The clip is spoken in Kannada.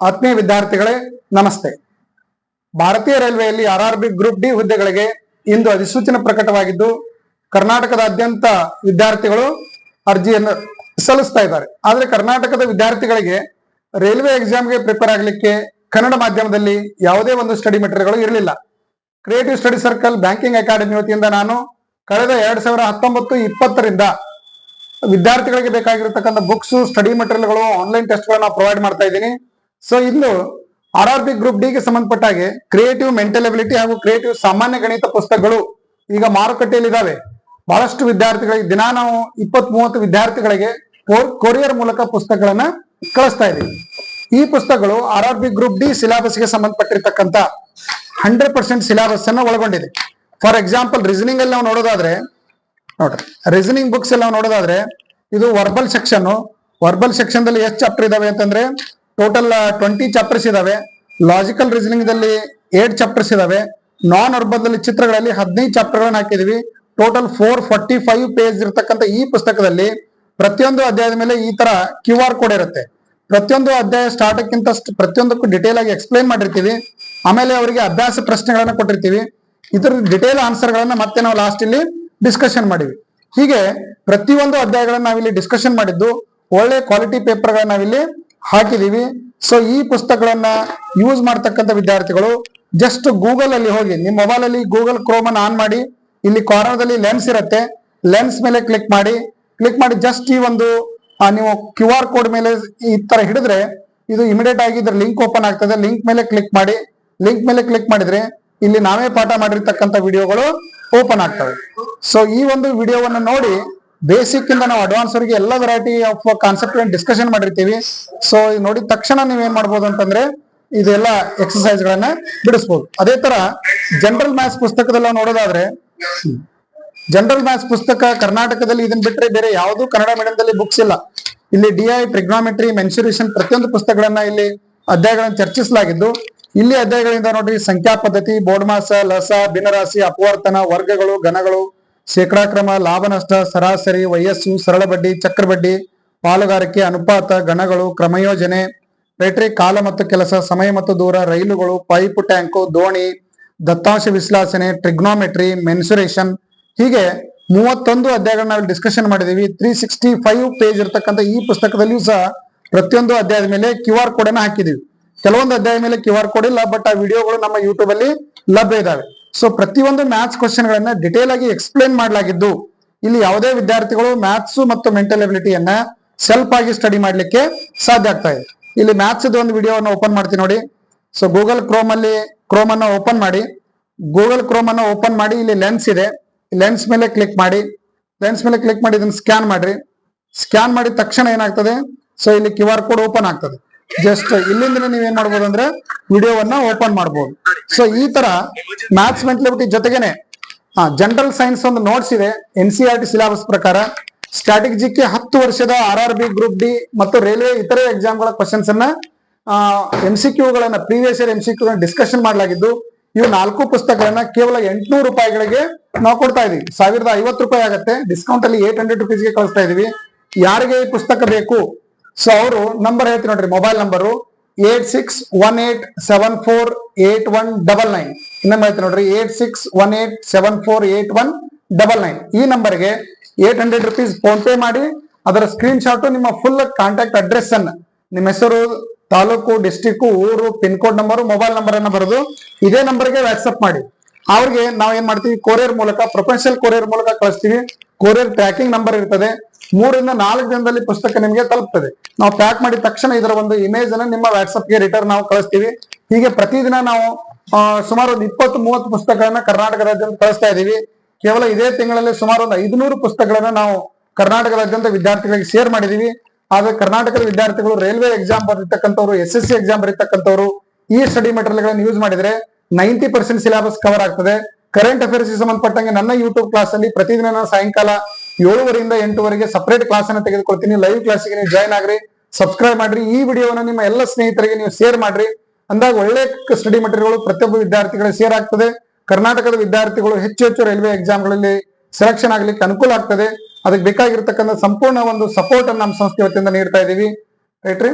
ಆತ್ಮೀಯ ವಿದ್ಯಾರ್ಥಿಗಳೇ, ನಮಸ್ತೆ. ಭಾರತೀಯ ರೈಲ್ವೆಯಲ್ಲಿ R R B group D ಹುದ್ದೆಗಳಿಗೆ ಇಂದು ಅಧಿಸೂಚನೆ ಪ್ರಕಟವಾಗಿದ್ದು, ಕರ್ನಾಟಕದಾದ್ಯಂತ ವಿದ್ಯಾರ್ಥಿಗಳು ಅರ್ಜಿಯನ್ನು ಸಲ್ಲಿಸ್ತಾ ಇದ್ದಾರೆ. ಆದರೆ ಕರ್ನಾಟಕದ ವಿದ್ಯಾರ್ಥಿಗಳಿಗೆ ರೈಲ್ವೆ ಎಕ್ಸಾಮ್ಗೆ ಪ್ರಿಪೇರ್ ಆಗಲಿಕ್ಕೆ ಕನ್ನಡ ಮಾಧ್ಯಮದಲ್ಲಿ ಯಾವುದೇ ಒಂದು ಸ್ಟಡಿ ಮೆಟೀರಿಯಲ್ಗಳು ಇರಲಿಲ್ಲ. Creative study circle banking academy ವತಿಯಿಂದ ನಾನು ಕಳೆದ ಎರಡ್ ಸಾವಿರ ಹತ್ತೊಂಬತ್ತು ಇಪ್ಪತ್ತರಿಂದ ವಿದ್ಯಾರ್ಥಿಗಳಿಗೆ ಬೇಕಾಗಿರತಕ್ಕಂಥ ಬುಕ್ಸ್, ಸ್ಟಡಿ ಮೆಟೀರಿಯಲ್ಗಳು, ಆನ್ಲೈನ್ ಟೆಸ್ಟ್ ಗಳನ್ನ ಪ್ರೊವೈಡ್ ಮಾಡ್ತಾ ಇದ್ದೀನಿ. ಸೊ ಇಂದು R R B group D ಗೆ ಸಂಬಂಧಪಟ್ಟ ಹಾಗೆ ಕ್ರಿಯೇಟಿವ್ ಮೆಂಟಲ್ ಎಬಿಲಿಟಿ ಹಾಗೂ ಕ್ರಿಯೇಟಿವ್ ಸಾಮಾನ್ಯ ಗಣಿತ ಪುಸ್ತಕಗಳು ಈಗ ಮಾರುಕಟ್ಟೆಯಲ್ಲಿ ಇದಾವೆ ಬಹಳಷ್ಟು ವಿದ್ಯಾರ್ಥಿಗಳಿಗೆ ದಿನ ನಾವು ಇಪ್ಪತ್ ಮೂವತ್ತು ವಿದ್ಯಾರ್ಥಿಗಳಿಗೆ ಕೊರಿಯರ್ ಮೂಲಕ ಪುಸ್ತಕಗಳನ್ನ ಕಳಿಸ್ತಾ ಇದ್ದೀವಿ. ಈ ಪುಸ್ತಕಗಳು R R B group D ಸಿಲಾಬಸ್ಗೆ ಸಂಬಂಧಪಟ್ಟಿರ್ತಕ್ಕಂಥ ಹಂಡ್ರೆಡ್ ಪರ್ಸೆಂಟ್ ಸಿಲಾಬಸ್ ಅನ್ನ ಒಳಗೊಂಡಿದೆ. ಫಾರ್ ಎಕ್ಸಾಂಪಲ್ ರೀಸನಿಂಗ್ ಅಲ್ಲಿ ನಾವು ನೋಡೋದಾದ್ರೆ, ನೋಡ್ರಿ ರೀಸನಿಂಗ್ ಬುಕ್ಸ್ ಎಲ್ಲ ನೋಡೋದಾದ್ರೆ, ಇದು ವರ್ಬಲ್ ಸೆಕ್ಷನ್ ವರ್ಬಲ್ ಸೆಕ್ಷನ್ ದಲ್ಲಿ ಎಷ್ಟು ಚಾಪ್ಟರ್ ಇದಾವೆ ಅಂತಂದ್ರೆ ಟೋಟಲ್ ಟ್ವೆಂಟಿ ಚಾಪ್ಟರ್ಸ್ ಇದಾವೆ. ಲಾಜಿಕಲ್ ರೀಸನಿಂಗ್ ದಲ್ಲಿ ಏಟ್ ಚಾಪ್ಟರ್ಸ್ ಇದಾವೆ. ನಾನ್ ಅರ್ಬಲ್ ಚಿತ್ರಗಳಲ್ಲಿ ಹದಿನೈದು ಚಾಪ್ಟರ್ ಗಳನ್ನ ಹಾಕಿದೀವಿ. Total four forty five page ಇರತಕ್ಕಂಥ ಈ ಪುಸ್ತಕದಲ್ಲಿ ಪ್ರತಿಯೊಂದು ಅಧ್ಯಾಯದ ಮೇಲೆ ಈ ತರ ಕ್ಯೂ ಆರ್ ಕೋಡ್ ಇರುತ್ತೆ. ಪ್ರತಿಯೊಂದು ಅಧ್ಯಾಯ ಸ್ಟಾರ್ಟ್ಕ್ಕಿಂತ ಪ್ರತಿಯೊಂದಕ್ಕೂ ಡಿಟೇಲ್ ಆಗಿ ಎಕ್ಸ್ಪ್ಲೈನ್ ಮಾಡಿರ್ತೀವಿ. ಆಮೇಲೆ ಅವರಿಗೆ ಅಭ್ಯಾಸ ಪ್ರಶ್ನೆಗಳನ್ನ ಕೊಟ್ಟಿರ್ತೀವಿ. ಇದ್ರ ಡಿಟೇಲ್ ಆನ್ಸರ್ ಗಳನ್ನ ಮತ್ತೆ ನಾವು ಲಾಸ್ಟ್ ಇಲ್ಲಿ ಡಿಸ್ಕಷನ್ ಮಾಡಿವಿ ಹೀಗೆ ಪ್ರತಿಯೊಂದು ಅಧ್ಯಾಯಗಳನ್ನ ನಾವಿಲ್ಲಿ ಡಿಸ್ಕಷನ್ ಮಾಡಿದ್ದು, ಒಳ್ಳೆ ಕ್ವಾಲಿಟಿ ಪೇಪರ್ ಗಳನ್ನ ನಾವಿಲ್ಲಿ ಹಾಕಿದೀವಿ. ಸೊ ಈ ಪುಸ್ತಕಗಳನ್ನ ಯೂಸ್ ಮಾಡ್ತಕ್ಕಂಥ ವಿದ್ಯಾರ್ಥಿಗಳು ಜಸ್ಟ್ ಗೂಗಲ್ ಅಲ್ಲಿ ಹೋಗಿ ನಿಮ್ಮ ಮೊಬೈಲ್ ಅಲ್ಲಿ ಗೂಗಲ್ ಕ್ರೋಮ್ ಅನ್ನು ಆನ್ ಮಾಡಿ, ಇಲ್ಲಿ ಕಾರ್ನರ್ದಲ್ಲಿ ಲೆನ್ಸ್ ಇರುತ್ತೆ. ಲೆನ್ಸ್ ಮೇಲೆ ಕ್ಲಿಕ್ ಮಾಡಿ ಕ್ಲಿಕ್ ಮಾಡಿ ಜಸ್ಟ್ ಈ ಒಂದು ನೀವು ಕ್ಯೂ ಆರ್ ಕೋಡ್ ಮೇಲೆ ಈ ತರ ಹಿಡಿದ್ರೆ, ಇದು ಇಮಿಡಿಯೇಟ್ ಆಗಿ ಇದ್ರ ಲಿಂಕ್ ಓಪನ್ ಆಗ್ತದೆ. ಲಿಂಕ್ ಮೇಲೆ ಕ್ಲಿಕ್ ಮಾಡಿ ಲಿಂಕ್ ಮೇಲೆ ಕ್ಲಿಕ್ ಮಾಡಿದ್ರೆ ಇಲ್ಲಿ ನಾವೇ ಪಾಠ ಮಾಡಿರ್ತಕ್ಕಂಥ ವಿಡಿಯೋಗಳು ಓಪನ್ ಆಗ್ತವೆ. ಸೊ ಈ ಒಂದು ವಿಡಿಯೋವನ್ನು ನೋಡಿ ಬೇಸಿಕ್ ಇಂದ ನಾವು ಅಡ್ವಾನ್ಸ್ ವರೆಗೆ ಎಲ್ಲ ವೆರೈಟಿ ಆಫ್ ಕಾನ್ಸೆಪ್ಟ್ ಡಿಸ್ಕಷನ್ ಮಾಡಿರ್ತೀವಿ. ಸೊ ನೋಡಿದ ತಕ್ಷಣ ನೀವ್ ಏನ್ ಮಾಡ್ಬೋದು ಅಂತಂದ್ರೆ, ಇದೆಲ್ಲ ಎಕ್ಸಸೈಸ್ ಗಳನ್ನ ಬಿಡಿಸ್ಬೋದು. ಅದೇ ತರ ಜನರಲ್ ಮ್ಯಾಥ್ಸ್ ಪುಸ್ತಕದಲ್ಲ ನೋಡೋದಾದ್ರೆ ಜನರಲ್ ಮ್ಯಾಥ್ಸ್ ಪುಸ್ತಕ ಕರ್ನಾಟಕದಲ್ಲಿ ಇದನ್ನ ಬಿಟ್ರೆ ಬೇರೆ ಯಾವುದು ಕನ್ನಡ ಮೀಡಿಯಂದಲ್ಲಿ ಬುಕ್ಸ್ ಇಲ್ಲ. ಇಲ್ಲಿ ಡಿ ಐ ಟ್ರಿಗ್ನಾಮೆಟ್ರಿ ಮೆನ್ಸುರೇಷನ್ ಪ್ರತಿಯೊಂದು ಪುಸ್ತಕಗಳನ್ನ ಇಲ್ಲಿ ಅಧ್ಯಾಯಗಳನ್ನು ಚರ್ಚಿಸಲಾಗಿದ್ದು, ಇಲ್ಲಿ ಅಧ್ಯಾಯಗಳಿಂದ ನೋಡ್ರಿ ಸಂಖ್ಯಾ ಪದ್ಧತಿ ಬೋಡ್ಮಾಸ ಲಸ, ಭಿನ್ನರಾಶಿ, ಅಪವರ್ತನ, ವರ್ಗಗಳು, ಘನಗಳು ಶೇಕಡಾಕ್ರಮ ಲಾಭ ನಷ್ಟ, ಸರಾಸರಿ, ವಯಸ್ಸು, ಸರಳ ಬಡ್ಡಿ, ಚಕ್ರ ಬಡ್ಡಿ, ಪಾಲುಗಾರಿಕೆ ಅನುಪಾತ, ಗಣಗಳು, ಕ್ರಮಯೋಜನೆ ರೈಟ್ರಿ ಕಾಲ ಮತ್ತು ಕೆಲಸ, ಸಮಯ ಮತ್ತು ದೂರ, ರೈಲುಗಳು, ಪೈಪ್, ಟ್ಯಾಂಕು, ದೋಣಿ, ದತ್ತಾಂಶ ವಿಶ್ಲೇಷಣೆ, ಟ್ರಿಗ್ನೋಮೆಟ್ರಿ, ಮೆನ್ಸುರೇಷನ್. ಹೀಗೆ ಮೂವತ್ತೊಂದು ಅಧ್ಯಾಯಗಳನ್ನ ನಾವು ಡಿಸ್ಕಷನ್ ಮಾಡಿದೀವಿ. ತ್ರೀ ಸಿಕ್ಸ್ಟಿ ಫೈವ್ ಪೇಜ್ ಇರತಕ್ಕಂಥ ಈ ಪುಸ್ತಕದಲ್ಲಿಯೂ ಸಹ ಪ್ರತಿಯೊಂದು ಅಧ್ಯಾಯದ ಮೇಲೆ ಕ್ಯೂ ಆರ್ ಕೋಡ್ ಅನ್ನ ಹಾಕಿದೀವಿ. ಕೆಲವೊಂದು ಅಧ್ಯಾಯ ಮೇಲೆ ಕ್ಯೂ ಆರ್ ಕೋಡ್ ಇಲ್ಲ ಬಟ್ ಆ ವಿಡಿಯೋಗಳು ನಮ್ಮ ಯೂಟ್ಯೂಬ್ ಅಲ್ಲಿ ಲಭ್ಯ ಇದಾವೆ. ಸೊ ಪ್ರತಿಯೊಂದು ಮ್ಯಾಥ್ಸ್ ಕ್ವಶನ್ ಗಳನ್ನ ಡಿಟೇಲ್ ಆಗಿ ಎಕ್ಸ್ಪ್ಲೇನ್ ಮಾಡಲಾಗಿದ್ದು, ಇಲ್ಲಿ ಯಾವುದೇ ವಿದ್ಯಾರ್ಥಿಗಳು ಮ್ಯಾಥ್ಸ್ ಮತ್ತು ಮೆಂಟಲ್ ಎಬಿಲಿಟಿಯನ್ನ ಸೆಲ್ಫ್ ಆಗಿ ಸ್ಟಡಿ ಮಾಡಲಿಕ್ಕೆ ಸಾಧ್ಯ ಆಗ್ತಾ ಇದೆ. ಇಲ್ಲಿ ಮ್ಯಾಥ್ಸ್ ಒಂದು ವಿಡಿಯೋವನ್ನು ಓಪನ್ ಮಾಡ್ತೀನಿ ನೋಡಿ. ಸೊ ಗೂಗಲ್ ಕ್ರೋಮ್ ಅಲ್ಲಿ ಕ್ರೋಮ್ ಅನ್ನು ಓಪನ್ ಮಾಡಿ. ಗೂಗಲ್ ಕ್ರೋಮ್ ಅನ್ನು ಓಪನ್ ಮಾಡಿ, ಇಲ್ಲಿ ಲೆನ್ಸ್ ಇದೆ. ಲೆನ್ಸ್ ಮೇಲೆ ಕ್ಲಿಕ್ ಮಾಡಿ. ಲೆನ್ಸ್ ಮೇಲೆ ಕ್ಲಿಕ್ ಮಾಡಿ, ಇದನ್ನು ಸ್ಕ್ಯಾನ್ ಮಾಡಿ ಸ್ಕ್ಯಾನ್ ಮಾಡಿದ ತಕ್ಷಣ ಏನಾಗ್ತದೆ? ಸೊ ಇಲ್ಲಿ ಕ್ಯೂ ಕೋಡ್ ಓಪನ್ ಆಗ್ತದೆ. ಜಸ್ಟ್ ಇಲ್ಲಿಂದ ನೀವ್ ಏನ್ ಮಾಡ್ಬೋದು ಅಂದ್ರೆ ವಿಡಿಯೋವನ್ನ ಓಪನ್ ಮಾಡ್ಬೋದು. ಸೊ ಈ ತರ ಮ್ಯಾಥ್ಸ್ ಮೆಂಟಲಿಟಿ ಜೊತೆಗೇನೆ ಜನರಲ್ ಸೈನ್ಸ್ ಒಂದು ನೋಟ್ಸ್ ಇದೆ N C R T syllabus ಪ್ರಕಾರ. ಸ್ಟ್ಯಾಟಿಕ್ ಜಿಕ್ಕೆ ಹತ್ತು ವರ್ಷದ R R B group D ಮತ್ತು ರೈಲ್ವೆ ಇತರೆ ಎಕ್ಸಾಮ್ಗಳ ಕ್ವಶನ್ಸ್ ಅನ್ನ M C ಕ್ಯೂಗಳನ್ನ previous year M C Q discussion ಮಾಡಲಾಗಿದ್ದು, ಇವು ನಾಲ್ಕು ಪುಸ್ತಕಗಳನ್ನ ಕೇವಲ ಎಂಟುನೂರು ರೂಪಾಯಿಗಳಿಗೆ ನಾವು ಕೊಡ್ತಾ ಇದೀವಿ. ಸಾವಿರದ ಐವತ್ತು ರೂಪಾಯಿ ಆಗುತ್ತೆ. ಡಿಸ್ಕೌಂಟ್ ಅಲ್ಲಿ ಏಟ್ ಹಂಡ್ರೆಡ್ ರುಪೀಸ್ಗೆ ಕಳಿಸ್ತಾ ಇದೀವಿ. ಯಾರಿಗೆ ಈ ಪುಸ್ತಕ ಬೇಕು? ಸೊ ಅವರು ನಂಬರ್ ಹೇಳ್ತೀನಿ ನೋಡ್ರಿ mobile number eight six one eight seven four eight one double nine ಇನ್ನೊಮ್ಮೆ ಹೇಳ್ತೀನಿ ನೋಡ್ರಿ eight six one eight seven four eight one double nine ಈ ನಂಬರ್ಗೆ eight hundred rupees PhonePe ಮಾಡಿ, ಅದರ ಸ್ಕ್ರೀನ್ ಶಾಟ್ ನಿಮ್ಮ ಫುಲ್ ಕಾಂಟ್ಯಾಕ್ಟ್ ಅಡ್ರೆಸ್ ಅನ್ನ, ನಿಮ್ಮ ಹೆಸರು, ತಾಲೂಕು ಡಿಸ್ಟಿಕ್ ಊರು pin code number mobile number ಅನ್ನ ಬರೆದು ಇದೇ ನಂಬರ್ಗೆ ವಾಟ್ಸಪ್ ಮಾಡಿ. ಅವ್ರಿಗೆ ನಾವ್ ಏನ್ ಮಾಡ್ತೀವಿ ಕೊರಿಯರ್ ಮೂಲಕ ಪ್ರೊಫೆಷನಲ್ ಕೊರಿಯರ್ ಮೂಲಕ ಕಳಿಸ್ತೀವಿ. ಕೊರಿಯರ್ ಟ್ರ್ಯಾಕಿಂಗ್ ನಂಬರ್ ಇರ್ತದೆ. ಮೂರಿಂದ ನಾಲ್ಕು ದಿನದಲ್ಲಿ ಪುಸ್ತಕ ನಿಮಗೆ ತಲುಪ್ತದೆ. ನಾವು ಪ್ಯಾಕ್ ಮಾಡಿದ ತಕ್ಷಣ ಇದರ ಒಂದು ಇಮೇಜ್ ಅನ್ನು ನಿಮ್ಮ ವಾಟ್ಸ್ಆಪ್ಗೆ ರಿಟರ್ನ್ ನಾವು ಕಳಿಸ್ತೀವಿ. ಹೀಗೆ ಪ್ರತಿದಿನ ನಾವು ಸುಮಾರು ಒಂದು ಇಪ್ಪತ್ತು, ಮೂವತ್ತು ಪುಸ್ತಕಗಳನ್ನ ಕರ್ನಾಟಕದಾದ್ಯಂತ ಕಳಿಸ್ತಾ ಇದೀವಿ ಕೇವಲ ಇದೇ ತಿಂಗಳಲ್ಲಿ ಸುಮಾರು ಒಂದು ಐದುನೂರು ಪುಸ್ತಕಗಳನ್ನ ನಾವು ಕರ್ನಾಟಕದಾದ್ಯಂತ ವಿದ್ಯಾರ್ಥಿಗಳಿಗೆ ಶೇರ್ ಮಾಡಿದೀವಿ ಆದ್ರೆ ಕರ್ನಾಟಕದ ವಿದ್ಯಾರ್ಥಿಗಳು ರೈಲ್ವೆ ಎಕ್ಸಾಮ್ ಬರೀತಕ್ಕಂಥವ್ರು ಎಸ್ ಎಸ್ ಸಿ ಎಕ್ಸಾಮ್ ಬರೀತಕ್ಕಂಥವ್ರು, ಈ ಸ್ಟಡಿ ಮೆಟೀರಿಯಲ್ ಗಳನ್ನ ಯೂಸ್ ಮಾಡಿದ್ರೆ ನೈಂಟಿ ಪರ್ಸೆಂಟ್ ಸಿಲೆಬಸ್ ಕವರ್ ಆಗ್ತದೆ. ಕರೆಂಟ್ ಅಫೇರ್ಸ್ ಸಂಬಂಧಪಟ್ಟಂಗೆ ನನ್ನ ಯೂಟ್ಯೂಬ್ ಕ್ಲಾಸ್ ಅಲ್ಲಿ ಪ್ರತಿದಿನ ನಾನು ಸಾಯಂಕಾಲ ಏಳುವರೆಯಿಂದ ಎಂಟುವರೆಗೆ ಸಪರೇಟ್ ಕ್ಲಾಸ್ ಅನ್ನ ತೆಗೆದುಕೊಳ್ತೀನಿ. ಲೈವ್ ಕ್ಲಾಸ್ಗೆ ನೀವು ಜಾಯ್ನ್ ಆಗ್ರಿ ಸಬ್ಸ್ಕ್ರೈಬ್ ಮಾಡ್ರಿ. ಈ ವಿಡಿಯೋವನ್ನ ನಿಮ್ಮ ಎಲ್ಲ ಸ್ನೇಹಿತರಿಗೆ ನೀವು ಶೇರ್ ಮಾಡ್ರಿ. ಅಂದಾಗ ಒಳ್ಳೆ ಸ್ಟಡಿ ಮಟೀರಿಯಲ್ಗಳು ಪ್ರತಿಯೊಬ್ಬ ವಿದ್ಯಾರ್ಥಿಗಳಿಗೆ ಶೇರ್ ಆಗ್ತದೆ. ಕರ್ನಾಟಕದ ವಿದ್ಯಾರ್ಥಿಗಳು ಹೆಚ್ಚು ಹೆಚ್ಚು ರೈಲ್ವೆ ಎಕ್ಸಾಮ್ಗಳಲ್ಲಿ ಸೆಲೆಕ್ಷನ್ ಆಗ್ಲಿಕ್ಕೆ ಅನುಕೂಲ ಆಗ್ತದೆ. ಅದಕ್ಕೆ ಬೇಕಾಗಿರ್ತಕ್ಕಂಥ ಸಂಪೂರ್ಣ ಒಂದು ಸಪೋರ್ಟ್ ಅನ್ನು ನಮ್ಮ ಸಂಸ್ಥೆ ವತಿಯಿಂದ ನೀಡ್ತಾ ಇದೀವಿ ರೈಟ್ರಿ